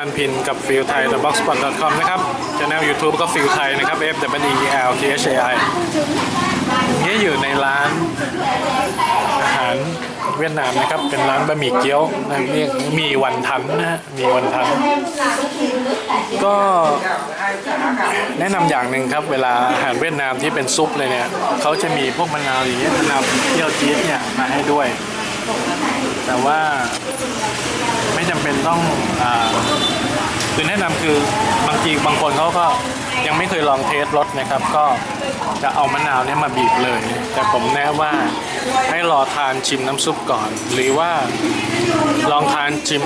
อันพินกับฟิลไทย the box spot com นะครับช anel YouTube ก็ฟิลไทยนะครับ F W E L T H A I นี่อยู่ในร้านอาหารเวียดนามนะครับ เป็นร้านบะหมี่เกี๊ยวนะเรียกมีวันทันนะฮะมีวันทัน ก็แนะนำอย่างหนึ่งครับ เวลาอาหารเวียดนามที่เป็นซุปเลยเนี่ยเขาจะมีพวกมะนาวอย่างเงี้ยมะนาวเปรี้ยวจี๊ดเนี่ยมาให้ด้วย แต่ว่าไม่จำเป็นต้องอ่าคือแนะนำคือบางทีบางคนเขาก็ยังไม่เคยลองเทสรสนะครับ ก็จะเอามะนาวเนี่ยมาบีบเลย แต่ผมแนะว่าให้รอทานชิมน้ำซุปก่อน หรือว่าลองทานชิม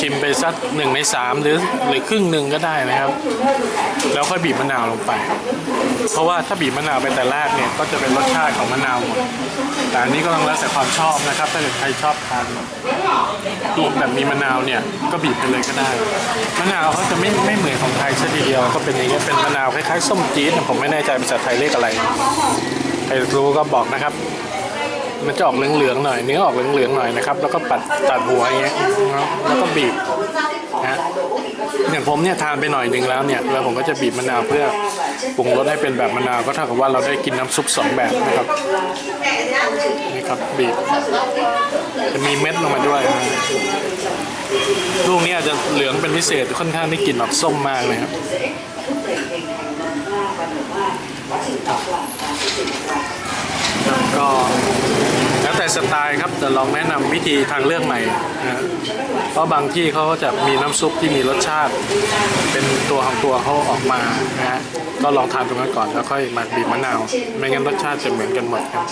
ชิมไปสักหนึ่งในสามหรือหรือครึ่งหนึ่งก็ได้นะครับ แล้วค่อยบีบมะนาวลงไป เพราะว่าถ้าบีบมะนาวไปแต่แรกเนี่ยก็จะเป็นรสชาติของมะนาวหมดแต่อันนี้ก็ต้องแล้วแต่ความชอบนะครับ ถ้าเกิดใครชอบทานลูกแบบมีมะนาวเนี่ยก็บีบไปเลยก็ได้ มะนาวเขาจะไม่ไม่เหมือนของไทยซะทีเดียวก็เป็นอย่างเงี้ยเป็นมะนาวคล้ายๆส้มจี๊ดผมไม่แน่ใจภาษาไทยเรียกอะไรใครรู้ก็บอกนะครับ มันจะออกเหลืองๆหน่อย เนื้อออกเหลืองๆหน่อยนะครับ แล้วก็ปัดตัดหัวอย่างเงี้ยแล้วก็บีบนะอย่างผมเนี่ยทานไปหน่อยหนึ่งแล้วเนี่ยแล้วผมก็จะบีบมะนาวเพื่อปรุงรสให้เป็นแบบมะนาวก็เท่ากับว่าเราได้กินน้ำซุปสองแบบนะครับนี่ครับบีบจะมีเม็ดลงมาด้วยลูกนี้อาจจะเหลืองเป็นพิเศษค่อนข้างได้กลิ่นออกส้มมากเลยครับแล้วก็ สไตล์ครับแต่ลองแนะนำวิธีทางเลือกใหม่นะเพราะบางที่เขาก็จะมีน้ำซุปที่มีรสชาติ เป็นตัวของตัวเขาออกมานะฮะก็ลองทานตรงนั้นก่อนแล้วค่อยมาบีบมะนาว ไม่งั้นรสชาติจะเหมือนกันหมดครับ